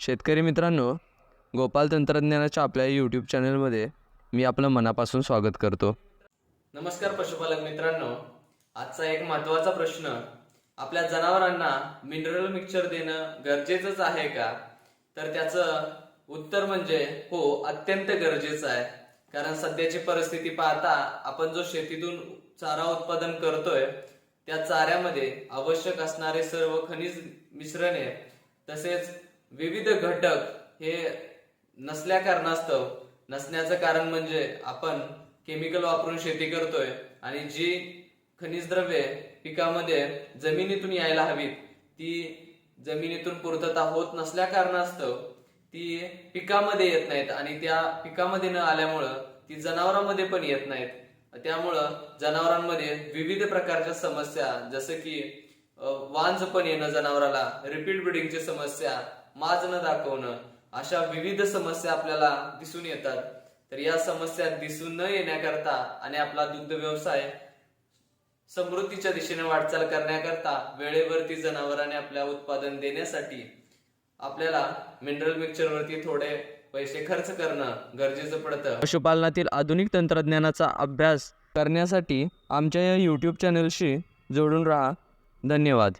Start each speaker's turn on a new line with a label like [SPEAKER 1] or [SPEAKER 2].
[SPEAKER 1] शेतकरी मित्रांनो गोपाल तंत्रज्ञानाच्या आपल्या यूट्यूब चॅनलमध्ये मी आपलं मनापासून स्वागत करतो.
[SPEAKER 2] नमस्कार पशुपालक मित्रांनो आजचा एक महत्त्वाचा प्रश्न आपल्या जनावरांना मिनरल मिक्सचर देणं गरजेचंच आहे का? तर त्याचं उत्तर म्हणजे हो अत्यंत गरजेचं आहे. कारण सध्याची परिस्थिती पाहता आपण जो शेतीतून चारा उत्पादन करतोय त्या चाऱ्यामध्ये आवश्यक असणारे सर्व खनिज मिश्रणे तसेच विविध घटक हे नसल्या कारणास्तव नसण्याचं कारण म्हणजे आपण केमिकल वापरून शेती करतोय आणि जी खनिज द्रव्ये पिकामध्ये जमिनीतून यायला हवीत ती जमिनीतून पूर्तता होत नसल्या कारणास्तव ती पिकामध्ये येत नाहीत आणि त्या पिकामध्ये न आल्यामुळं ती जनावरांमध्ये पण येत नाहीत. त्यामुळं जनावरांमध्ये विविध प्रकारच्या समस्या जसं की वांज पण येणं जनावराला रिपीट ब्रिडिंगची समस्या माजन दाखवणं अशा विविध समस्या आपल्याला दिसून येतात. तर या समस्या दिसून न येण्याकरता आणि आपला दुग्ध व्यवसाय समृद्धीच्या दिशेने वाटचाल करण्याकरता वेळेवरती जनावरांनी आपल्या उत्पादन देण्यासाठी आपल्याला मिनरल मिक्सचर वरती थोडे पैसे खर्च करणं गरजेचं पडतं.
[SPEAKER 1] पशुपालनातील आधुनिक तंत्रज्ञानाचा अभ्यास करण्यासाठी आमच्या या यूट्यूब चॅनलशी जोडून राहा. धन्यवाद.